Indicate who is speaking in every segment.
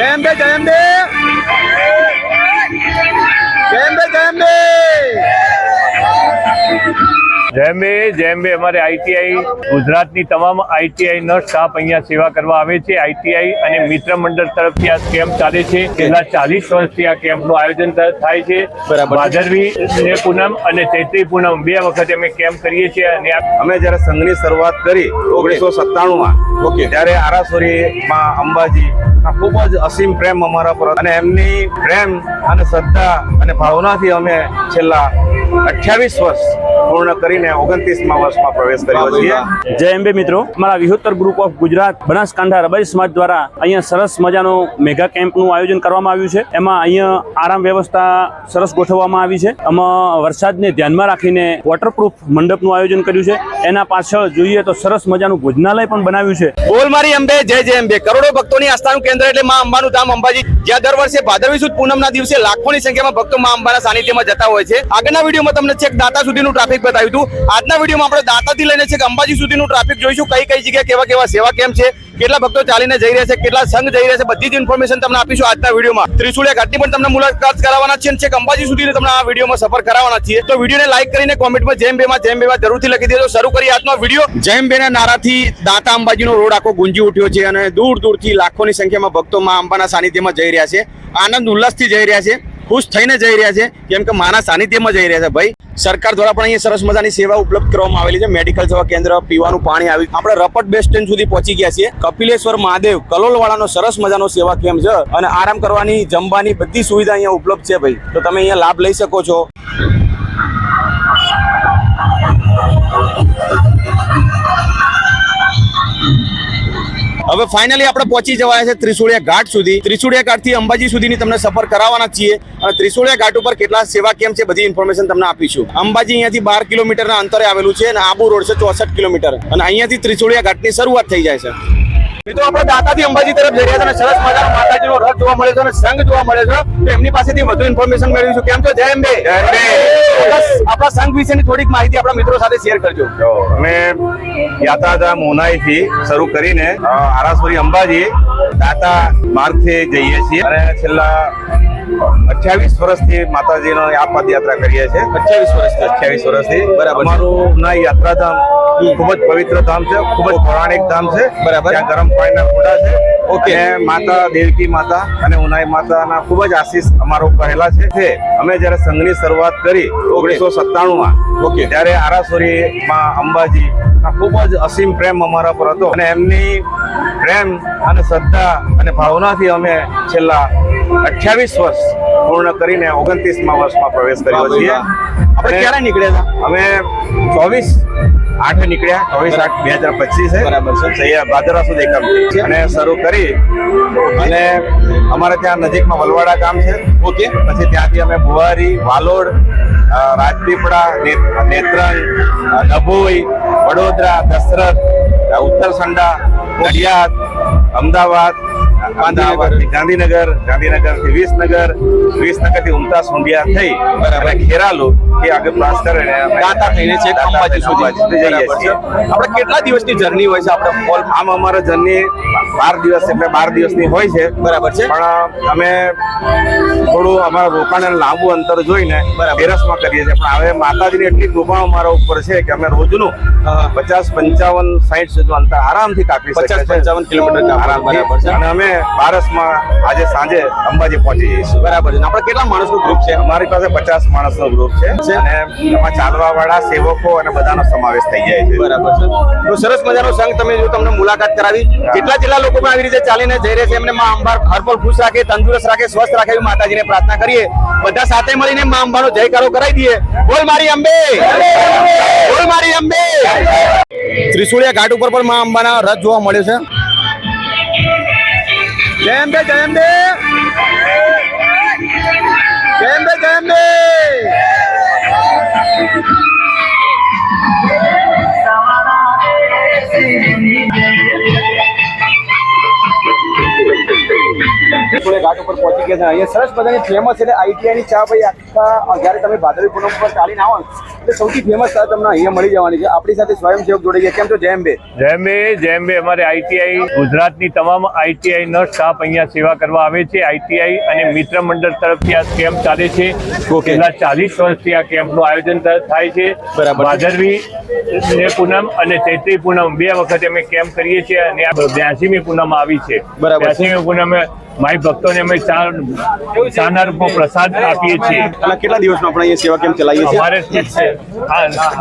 Speaker 1: જય અંબે
Speaker 2: જેમ જેમ અમારે આઈટીઆઈ ગુજરાતની તમામ આઈટીઆઈ નો સ્ટાફ અહીંયા સેવા કરવા આવે છે. આઈટીઆઈ અને મિત્ર મંડળ તરફથી આ કેમ્પ ચાલે છે. છેલ્લા ચાલીસ વર્ષથી આ કેમ્પનું આયોજન થાય છે. ભાદરવી પૂનમ અને ચૈત્રી પૂનમ બે વખત અમે કેમ્પ કરીએ છીએ અને
Speaker 1: અમે જ્યારે સંઘની શરૂઆત કરી ઓગણીસો સત્તાણુંમાં
Speaker 3: ઓકે.
Speaker 1: ત્યારે આરાસોરીમાં અંબાજી ખૂબ જ અસીમ પ્રેમ અમારા પર અને એમની પ્રેમ અને શ્રદ્ધા અને ભાવનાથી અમે છેલ્લા અઠ્યાવીસ વર્ષ પૂર્ણ કરીને ઓગણત્રીસમાં વર્ષમાં પ્રવેશ કર્યો છીએ
Speaker 3: જય અંબે મિત્રો. અમારા વિહોત્તર ગ્રુપ ઓફ ગુજરાત બનાસકાંઠા રબારી સમાજ દ્વારા અહીંયા સરસ મજાનો મેગા કેમ્પનું આયોજન કરવામાં આવ્યું છે. એમાં અહીંયા આરામ વ્યવસ્થા સરસ ગોઠવવામાં આવી છે. આમાં વરસાદને ધ્યાનમાં રાખીને વોટરપ્રૂફ મંડપનું આયોજન કર્યું છે. એના પાછળ જોઈએ તો સરસ મજાનું ભોજનાલય પણ બનાવ્યું છે.
Speaker 4: બોલ મારી અંબે જય જય અંબે. કરોડો ભક્તોની આસ્થાનું કેન્દ્ર એટલે માં અંબાનું ધામ અંબાજી. જ્યાં દર વર્ષે ભાદરવી સુદ પૂનમના દિવસે લાખોની સંખ્યામાં ભક્તો માં અંબાના સાનિધ્યમાં જતા હોય છે. આગળના વિડીયોમાં તમને છેક દાતા સુધીનું ટ્રાફિક બતાવ્યું હતું. આજના વિડીયોમાં આપણે દાતાથી લઈને છેક અંબાજી સુધીનું ટ્રાફિક જોઈશું. કઈ કઈ જગ્યાએ કેવા કેવા સેવા કેમ છે, કેટલા ભક્તો ચાલીને જઈ રહ્યા છે, કેટલા સંઘ જઈ રહ્યા છે, બધી જ ઇન્ફોર્મેશન તમને આપીશું આજના વિડીયોમાં. ત્રિશુલિયા ઘાટની પણ તમને મુલાકાત કરાવવાના છે છેક અંબાજી સુધી તમને આ વિડીયોમાં સફર કરાવવાના છીએ. તો વિડીયોને લાઈક કરીને કોમેન્ટમાં જેમ બેમાં જેમ બેમાં જરૂરથી લખી દેજો. શરૂ કરીએ આજનો વીડિયો. જેમ બેના નારાથી દાંતા અંબાજીનો રોડ આખો ગુંજી ઉઠ્યો છે અને દૂર દૂરથી લાખોની સંખ્યામાં ભક્તો માં અંબાના સાનિધ્યમાં જઈ રહ્યા છે. આનંદ ઉલ્લાસથી જઈ રહ્યા છે. ખુશ થઈને જઈ રહ્યા છે, કેમ કે માના સાનિધ્યમાં જઈ રહ્યા છે. ભાઈ, સરકાર દ્વારા પણ અહીંયા સરસ મજાની સેવા ઉપલબ્ધ કરવામાં આવેલી છે. મેડિકલ સેવા કેન્દ્ર, પીવાનું પાણી આવી આપણે રપટ બસ સ્ટેન્ડ સુધી પહોંચી ગયા છીએ. કપિલેશ્વર મહાદેવ, કલોલવાળાનો સરસ મજાનો સેવા કેમ્પ છે? અને આરામ કરવાની, જમવાની બધી સુવિધા અહીંયા ઉપલબ્ધ છે ભાઈ. તો તમે અહીંયા લાભ લઈ શકો છો. હવે ફાઇનલી આપણે પહોંચી જવાયા છે ત્રિશુળિયા ઘાટ સુધી. ત્રિશુળિયા ઘાટથી અંબાજી સુધીની તમને સફર કરાવવાના છીએ. અને ત્રિશુળિયા ઘાટ ઉપર કેટલા સેવા કેમ છે બધી ઇન્ફોર્મેશન તમને આપીશું. અંબાજી અહીંયાથી બાર કિલોમીટરના અંતરે આવેલું છે અને આબુ રોડ છે ચોસઠ કિલોમીટર. અને અહીંયાથી ત્રિશુળિયા ઘાટની શરૂઆત થઈ જાય છે. મિત્રો આપણે દાતાથી અંબાજી તરફ જઈ રહ્યા છે અને સરસ મજાનો માતાજીનો રથ જોવા મળે છે અને સંઘ જોવા મળે છે. તો એમની પાસેથી વધુ ઇન્ફોર્મેશન મેળવીશું. કેમ છો? જય અંબે. આપણા સંઘ વિશેની થોડીક માહિતી આપણા મિત્રો સાથે શેર કરજો.
Speaker 1: અમે યાત્રાધામથી શરૂ કરીને અ, આરાસુરી અંબાજી દાતા માર્ગથી જઈએ છીએ. અને છેલ્લા અઠ્યાવીસ વર્ષથી માતાજીનો આ પદયાત્રા કરીએ છીએ. અઠ્યાવીસ વર્ષથી. અઠ્યાવીસ વર્ષથી.
Speaker 4: બરાબર.
Speaker 1: અમારું ના યાત્રાધામ ખૂબ જ પવિત્ર ધામ છે ખૂબ જ પૌરાણિક ધામ છે.
Speaker 4: બરાબર.
Speaker 1: ત્યાં ગરમ પાણીના કુંડા છે.
Speaker 4: ઓકે.
Speaker 1: માતા દેવકી માતા અને ઉનાઈ માતાના ખૂબ જ આશીષ અમારો પહેલા છે. અમે જ્યારે સંઘની શરૂઆત કરી ઓગણીસો સત્તાણુંમાં
Speaker 4: ઓકે.
Speaker 1: ત્યારે આરાસોરીમાં અંબાજી ના ખૂબ જ અસીમ પ્રેમ અમારા પર હતો. અને એમની પ્રેમ અને શ્રદ્ધા અને ભાવનાથી અમે છેલ્લા અઠ્યાવીસ વર્ષ પૂર્ણ કરીને ઓગણત્રીસમાં વર્ષમાં પ્રવેશ કર્યો છીએ.
Speaker 4: આપણે ક્યારે નીકળ્યા
Speaker 1: અમે ચોવીસ આઠે નીકળ્યા ચોવીસ આઠ બે હજાર પચીસ.
Speaker 4: બરાબર છે.
Speaker 1: સૈયા ભાદરા સુધી કામ છે. અને શરૂ કરી અને અમારે ત્યાં નજીકમાં વલવાડા ગામ છે.
Speaker 4: ઓકે.
Speaker 1: પછી ત્યાંથી અમે બુવારી વાલોડ રાજપીપળા નેત્રંગ ડભોઈ વડોદરા દશરથ ઉત્તર ઉત્તરસંડા નડિયાદ અમદાવાદ અમદાવાદથી ગાંધીનગર ગાંધીનગરથી વિસનગર વિસનગરથી ઉમતા સુંડિયા થઈ અને ખેરાલુ એ આગળ પાસ કરીને
Speaker 4: દાતા થઈને
Speaker 1: છે
Speaker 4: અંબાજી સુધી.
Speaker 1: જઈએ છીએ.
Speaker 4: આપણે કેટલા દિવસની જર્ની હોય છે આપણે ઓલ
Speaker 1: આમ અમારા જર્ની બાર દિવસ એટલે બાર દિવસની હોય છે.
Speaker 4: બરાબર છે.
Speaker 1: પણ અમે થોડું અમારા રોકાણ અને લાંબુ અંતર જોઈને
Speaker 4: બરાબર.
Speaker 1: કરીએ છીએ. પણ હવે માતાજીની એટલી કૃપા અમારા ઉપર છે કે અમે રોજનું પચાસ પંચાવન સાઈઠ સુધી અંતર આરામથી કાપી શકીએ
Speaker 4: 50,
Speaker 1: છીએ.
Speaker 4: 55 કિલોમીટર
Speaker 1: આરામ
Speaker 4: બરાબર છે.
Speaker 1: અને અમે બારસમાં આજે સાંજે અંબાજી પહોંચી જઈશું.
Speaker 4: બરાબર છે. આપણે કેટલા માણસનું ગ્રુપ છે?
Speaker 1: અમારી પાસે પચાસ માણસનો ગ્રુપ છે. અને એમાં ચાલવા વાળા સેવકો અને બધાનો સમાવેશ થઈ જાય છે.
Speaker 4: બરાબર છે. તો સરસ મજાનો સંઘ તમે જો તમને મુલાકાત કરાવી. કેટલા જેટલા લોકો પણ આવી રીતે ચાલીને જઈ રહ્યા છે એમને માં અંબા હરપલ ખુશ રાખે તંદુરસ્ત રાખે સ્વસ્થ રાખે એવી માતાજીને પ્રાર્થના કરીએ. બધા સાથે મળીને માં અંબાનો જયકારો કરાવી દઈએ. બોલ મારી અંબે! બોલ મારી અંબે! ત્રિશુળિયા ઘાટ ઉપર પણ માં અંબાના રથ જોવા મળ્યો છે.
Speaker 1: જય અંબે જય અંબે! જય અંબે જય અંબે!
Speaker 4: ત્રિશુળિયા ઘાટ ઉપર પહોંચી ગયા છે. અહીંયા સરસ બધાની ફેમસ એટલે આઈટીઆઈની ચા ભાઈ, આખા જ્યારે તમે ભાદરવી પૂનમ પર ચાલીને આવો એટલે સૌથી ફેમસ તમને અહીંયા મળી જવાની છે. આપણી સાથે સ્વયંસેવક જોડાઈ ગયા કેમ છો? જેમ બે
Speaker 2: જેમ બે જેમ બે અમારે આઈટીઆઈ ગુજરાતની તમામ આઈટીઆઈ નો સ્ટાફ અહીંયા સેવા કરવા આવે છે. આઈટીઆઈ અને મિત્ર મંડળ તરફથી આ કેમ્પ ચાલે છે. છેલ્લા ચાલીસ વર્ષથી આ કેમ્પનું આયોજન થાય છે. ભાદરવી પૂનમ અને ચૈત્રી પૂનમ બે વખત અમે કેમ્પ કરીએ છીએ અને આ બ્યાસીમી પૂનમ આવી છે. બ્યાસીમી પૂનમે માઈ ભક્તોને અમે ચા ચાના રૂપમાં પ્રસાદ આપીએ છીએ.
Speaker 4: કેટલા દિવસનો આપણે અહીંયા સેવા કેમ ચલાવીએ છીએ?
Speaker 2: અમારે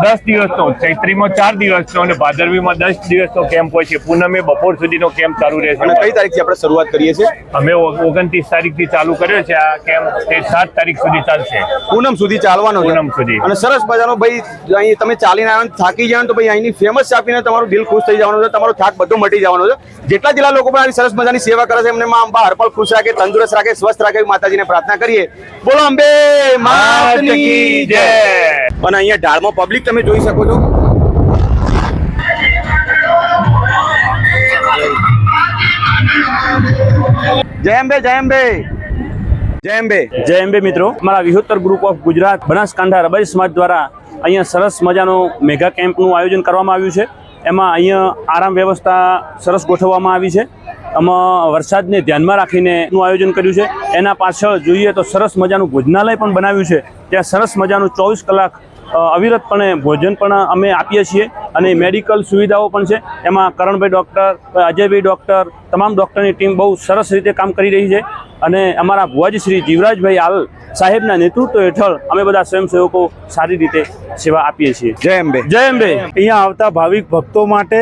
Speaker 2: દસ દિવસનો ચૈત્રીમાં ચાર દિવસનો અને ભાદરવીમાં દસ દિવસનો કેમ્પ હોય છે. પૂનમે બપોર સુધીનો કેમ્પ ચાલુ રહેશે.
Speaker 4: અને કઈ
Speaker 2: તારીખ
Speaker 4: તારીખથી આપણે શરૂઆત કરીએ છીએ?
Speaker 2: અમે ઓગણત્રીસ તારીખથી ચાલુ કર્યો છે આ કેમ્પ. તે સાત તારીખ સુધી ચાલશે.
Speaker 4: પૂનમ સુધી ચાલવાનો
Speaker 2: પૂનમ સુધી.
Speaker 4: અને સરસ મજાનો ભાઈ અહીં તમે ચાલીને આવ્યા થાકી જાવ તો ભાઈ અહીંની ફેમસ આપીને તમારું દિલ ખુશ થઈ જવાનું છે. તમારો થાક બધો મટી જવાનો છે. જેટલા જેટલા લોકો પણ આવી સરસ મજાની સેવા કરે છે એમને માં અંબા હરપળ ખુશ રાખે તંદુરસ્ત રાખે સ્વસ્થ રાખે માતાજીને પ્રાર્થના કરીએ. બોલો અંબે માતની જય.
Speaker 2: જય.
Speaker 4: અને અહીંયા ઢાળમાં પબ્લિક તમે જોઈ શકો છો. જય અંબે જય અંબે. જય અંબે.
Speaker 3: જય અંબે મિત્રો. મારા વિહોત્તર ગ્રુપ ઓફ ગુજરાત બનાસકાંઠા રબારી સમાજ દ્વારા અહીંયા સરસ મજાનું મેગા કેમ્પનું આયોજન કરવામાં આવ્યું છે. એમાં અહીંયા આરામ વ્યવસ્થા સરસ ગોઠવવામાં આવી છે. આમાં વરસાદને ધ્યાનમાં રાખીને નું આયોજન કર્યું છે. એના પાછળ જોઈએ તો સરસ મજાનું ભોજનાલય પણ બનાવ્યું છે. ત્યાં સરસ મજાનું ચોવીસ કલાક અવિરતપણે ભોજન પણ અમે આપીએ છીએ અને મેડિકલ સુવિધાઓ પણ છે. એમાં કરણભાઈ ડૉક્ટર અજયભાઈ ડૉક્ટર તમામ ડૉક્ટરની ટીમ બહુ સરસ રીતે કામ કરી રહી છે. અને અમારા ભુવાજી શ્રી જીવરાજભાઈ આલ સાહેબના નેતૃત્વ હેઠળ અમે બધા સ્વયંસેવકો સારી રીતે સેવા આપીએ છીએ.
Speaker 4: જય અંબે.
Speaker 3: જય અંબે.
Speaker 5: અહીંયા આવતા ભાવિક ભક્તો માટે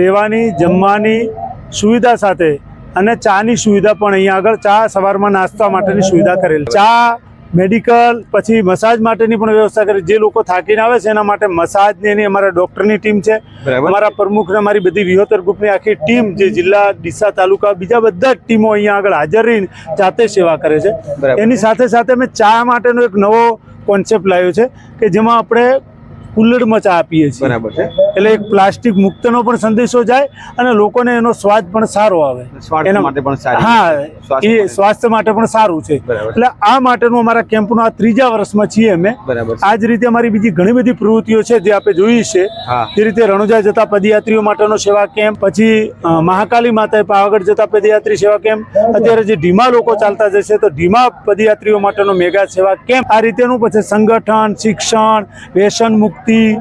Speaker 5: રહેવાની જમવાની સુવિધા સાથે અને ચાની સુવિધા પણ અહીંયા આગળ ચા સવારમાં નાસ્તા માટેની સુવિધા કરેલ ચા મેડિકલ પછી મસાજ માટેની પણ વ્યવસ્થા કરી જે લોકો થાકીને આવે છે એના માટે મસાજની એની અમારા ડોક્ટરની ટીમ છે. અમારા પ્રમુખ ને અમારી બધી વિહોતર ગ્રુપની આખી ટીમ જે જિલ્લા ડીસા તાલુકા બીજા બધા જ ટીમો અહીંયા આગળ હાજર રહીને જાતે સેવા કરે છે. એની સાથે સાથે અમે ચા માટેનો એક નવો કોન્સેપ્ટ લાવ્યો છે કે જેમાં આપણે કુલ્લડમાં ચા આપીએ છીએ.
Speaker 4: બરાબર છે.
Speaker 5: એટલે એક પ્લાસ્ટિક મુક્તનો પણ સંદેશો જાય અને લોકોને એનો સ્વાદ પણ સારો આવે. એના-
Speaker 4: માટે પણ
Speaker 5: હા એ સ્વાસ્થ્ય માટે પણ સારું છે. એટલે આ માટેનું અમારા કેમ્પનું આ ત્રીજા વર્ષમાં છીએ અમે. આ જ રીતે અમારી બીજી ઘણી બધી પ્રવૃત્તિઓ છે જે આપણે જોઈ છે.
Speaker 4: તે
Speaker 5: જે રીતે રણુજા જતા પદયાત્રીઓ માટેનો સેવા કેમ્પ પછી મહાકાલી માતા પાવાગઢ જતા પદયાત્રી સેવા કેમ્પ અત્યારે જે ઢીમા લોકો ચાલતા જશે તો ઢીમા પદયાત્રીઓ માટેનો મેગા સેવા કેમ્પ. આ રીતેનું પછી સંગઠન શિક્ષણ વ્યસન મુક્તિ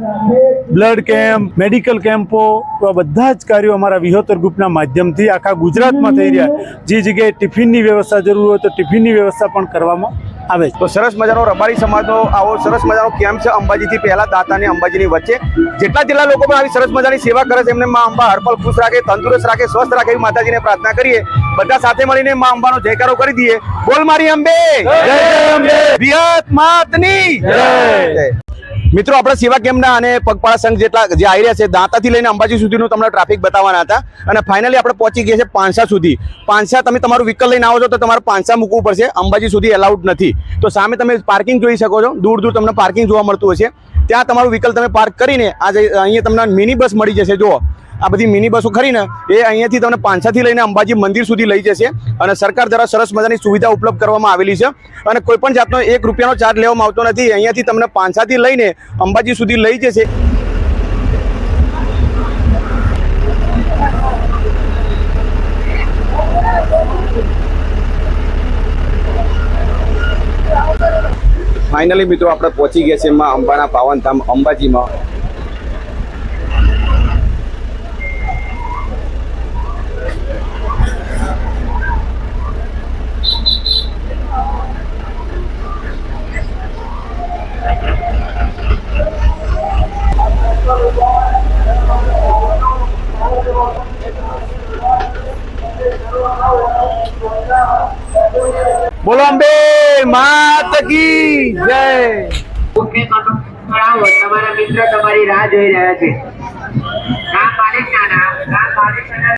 Speaker 5: બ્લડ કેમ્પ મેડિકલ કેમ્પો આ બધા જ કાર્યો અમારા વિહોતર ગ્રુપના માધ્યમથી આખા ગુજરાતમાં થઈ રહ્યા જે જગ્યાએ ટિફિનની વ્યવસ્થા જરૂર હોય તો ટિફિનની વ્યવસ્થા પણ કરવામાં આવે છે.
Speaker 4: તો સરસ મજાનો રબારી સમાજનો આવો સરસ મજાનો કેમ્પ છે અંબાજીથી પહેલા દાતા અને અંબાજીની વચ્ચે. જેટલા જેટલા લોકો પણ આવી સરસ મજાની સેવા કરે છે એમને માં અંબા હરપલ ખુશ રાખે તંદુરસ્ત રાખે સ્વસ્થ રાખે એવી માતાજીને પ્રાર્થના કરીએ. બધા સાથે મળીને માં અંબાનો જયકારો કરી દઈએ. બોલ મારી અંબે. જય અંબે. વિહત માતની. જય. મિત્રો, આપણે સેવા કેમ્પના અને પગપાળા સંઘ જેટલા જે આવી રહ્યા છે, દાંતાથી લઈને અંબાજી સુધીનું તમને ટ્રાફિક બતાવવાના હતા. અને ફાઇનલી આપણે પહોંચી ગયા છે પાંચસા સુધી. પાંચસા તમે તમારું વ્હીકલ લઈને આવો છો, તો તમારે પાંચસા મૂકવું પડશે. અંબાજી સુધી એલાઉડ નથી. તો સામે તમે પાર્કિંગ જોઈ શકો છો. દૂર દૂર તમને પાર્કિંગ જોવા મળતું હશે ત્યાં તમારું વ્હીકલ તમે પાર્ક કરીને આજે અહીંયા તમને મિની બસ મળી જશે. જુઓ. આ બધી મિની બસો ખરીને એ અહીંયાથી તમને પાંચાથી લઈને અંબાજી મંદિર સુધી લઈ જશે. અને સરકાર દ્વારા સરસ મજાની સુવિધા ઉપલબ્ધ કરવામાં આવેલી છે. અને કોઈ પણ જાતનો એક રૂપિયાનો ચાર્જ લેવામાં આવતો નથી. અહીંયાથી તમને પાંચાથી લઈને અંબાજી સુધી લઈ જશે. ફાઇનલી મિત્રો, આપણે પહોંચી ગયા છે એમાં અંબાના પાવનધામ અંબાજીમાં. બોલો અંબે માત કી જય.
Speaker 6: ઓકે કરાવો તમારા મિત્ર તમારી રાહ જોઈ રહ્યા છે.